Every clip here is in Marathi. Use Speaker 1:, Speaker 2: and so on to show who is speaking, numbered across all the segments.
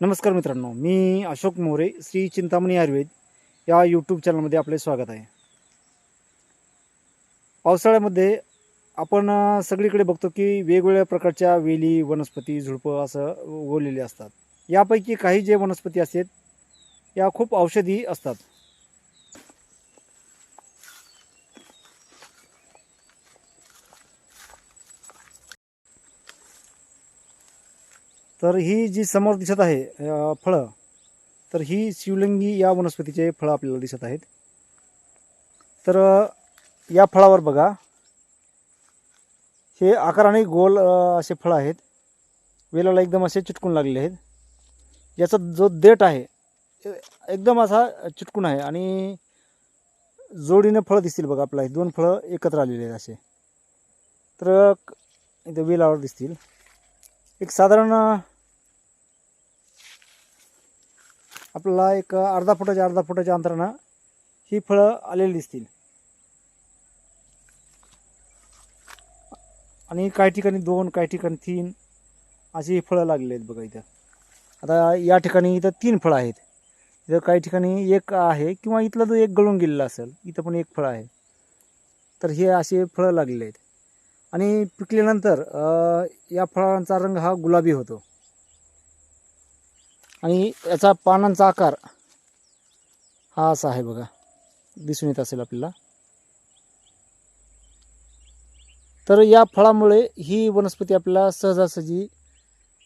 Speaker 1: नमस्कार मित्रांनो मी अशोक मोरे श्री चिंतामणी आयुर्वेद या यूट्यूब चॅनलमध्ये आपले स्वागत आहे. पावसाळ्यामध्ये आपण सगळीकडे बघतो की वेगवेगळ्या प्रकारच्या वेली वनस्पती झुडपं असं उगवलेली असतात. यापैकी काही जे वनस्पती असतात या खूप औषधी असतात. तर ही जी समोर दिसत आहे फळं तर ही शिवलिंगी या वनस्पतीचे फळं आपल्याला दिसत आहेत. तर या फळावर बघा. हे आकाराने गोल असे फळं आहेत. वेलाला एकदम असे चिटकून लागलेले आहेत. याचा जो देठ आहे एकदम असा चिटकून आहे आणि जोडीने फळं दिसतील बघा आपल्याला. हे दोन फळं एकत्र आलेले आहेत असे. तर इथे वेलावर दिसतील. एक साधारण आपल्याला एक अर्धा फुटाच्या अर्धा फुटाच्या अंतरानं ही फळं आलेली दिसतील. आणि काही ठिकाणी दोन काही ठिकाणी तीन अशी ही फळं लागलेली आहेत बघा इथं. आता या ठिकाणी इथं तीन फळं आहेत. इथं काही ठिकाणी एक आहे किंवा इथला जो एक गळून गेलेला असेल इथं पण एक फळं आहे. तर हे असे फळं लागलेले आहेत. आणि पिकल्यानंतर या फळांचा रंग हा गुलाबी होतो. आणि याचा पानांचा आकार हा असा आहे बघा. दिसून येत असेल आपल्याला. तर या फळामुळे ही वनस्पती आपल्याला सहजासहजी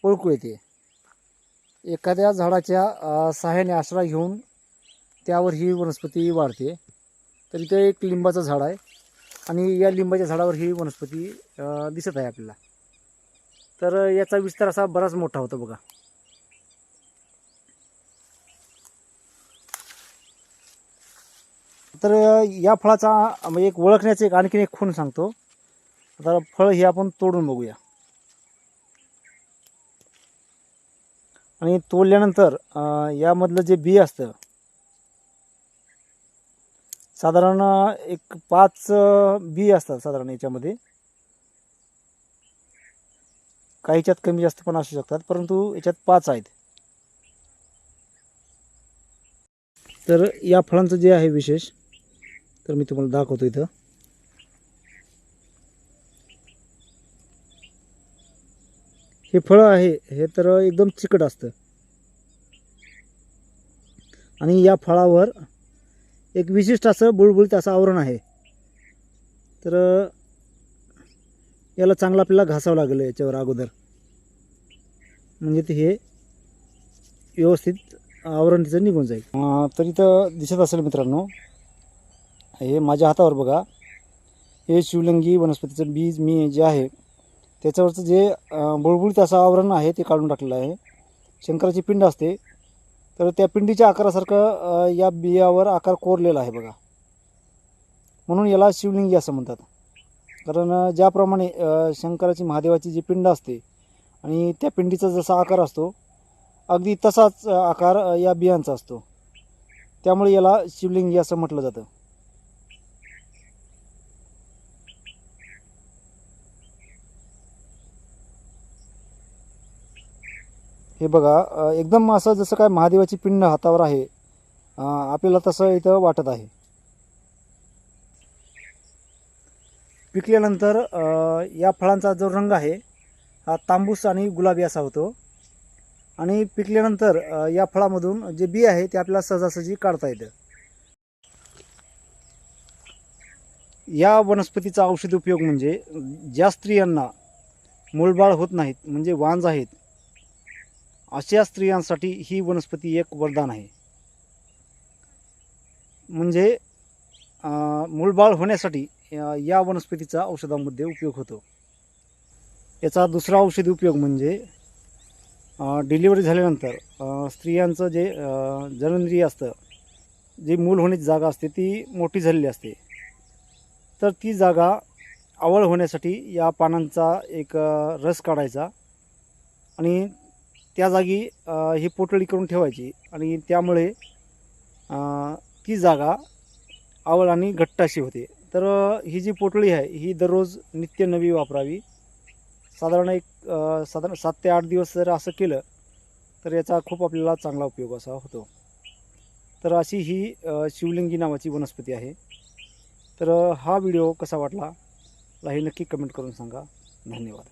Speaker 1: ओळखू येते. एखाद्या झाडाच्या सहाय्याने आश्रय घेऊन त्यावर ही वनस्पती वाढते. तर इथे एक लिंबाचं झाड आहे. आणि या लिंबाच्या झाडावर ही वनस्पती दिसत आहे आपल्याला. तर याचा विस्तार असा बराच मोठा होतो बघा. तर या फळाचा म्हणजे एक ओळखण्याचं एक आणखीन एक खूण सांगतो. आता फळ हे आपण तोडून बघूया. आणि तोडल्यानंतर यामधलं जे बी असतं साधारण एक पाच बी असतात साधारण याच्यामध्ये. काहीच्यात कमी जास्त पण असू शकतात परंतु याच्यात पाच आहेत. तर या फळांचं जे आहे विशेष तर मी तुम्हाला दाखवतो इथं. हे फळं आहे हे तर एकदम चिकट असतं. आणि या फळावर एक विशिष्ट असं बुळबुळीत असं आवरण आहे. तर याला चांगलं आपल्याला घासावं लागेल याच्यावर अगोदर. म्हणजे ते हे व्यवस्थित आवरण तिचं निघून जाईल. तर इथं दिसत असेल मित्रांनो हे माझ्या हातावर बघा. हे शिवलिंगी वनस्पतीचं बीज मी जे आहे त्याच्यावरचं जे बुळबुळीत असं आवरण आहे ते काढून टाकलेलं आहे. शंकराची पिंड असते तर त्या पिंडीच्या आकारासारखं या बियावर आकार कोरलेला आहे बघा. म्हणून याला शिवलिंगी असं म्हणतात. कारण ज्याप्रमाणे शंकराची महादेवाची जी पिंड असते आणि त्या पिंडीचा जसा आकार असतो अगदी तसाच आकार या बियांचा असतो. त्यामुळे याला शिवलिंगी असं म्हटलं जातं. हे बघा एकदम असं जसं काय महादेवाची पिंड हातावर आहे आपल्याला तसं इथं वाटत आहे. पिकल्यानंतर या फळांचा जो रंग आहे हा तांबूस आणि गुलाबी असा होतो. आणि पिकल्यानंतर या फळामधून जे बी आहे ते आपल्याला सहजासहजी काढता येतं. या वनस्पतीचा औषधी उपयोग म्हणजे ज्या स्त्रियांना मूलबाळ होत नाहीत म्हणजे वांज आहेत अशा स्त्रियांसाठी ही वनस्पती एक वरदान आहे. म्हणजे मूळबाळ मूलबाळ होण्यासाठी या वनस्पतीचा औषधामध्ये उपयोग होतो. याचा दुसरा औषधी उपयोग म्हणजे डिलिव्हरी झाल्यानंतर स्त्रियांचं जे अं, जननेंद्रिय असतं जी मूल होण्याची जागा असते ती मोठी झालेली असते. तर ती जागा आवळ होण्यासाठी या पानांचा एक रस काढायचा आणि त्या जागी ही पोटळी करून ठेवायची आणि त्यामुळे ती जागा आवळ आणि घट्ट अशी होते. तर ही जी पोटळी आहे ही दररोज नित्य नवी वापरावी. साधारण एक साधारण सात ते आठ दिवस जर असं केलं तर याचा खूप आपल्याला चांगला उपयोग असा होतो. तर अशी ही शिवलिंगी नावाची वनस्पती आहे. तर हा व्हिडिओ कसा वाटला हे नक्की कमेंट करून सांगा. धन्यवाद.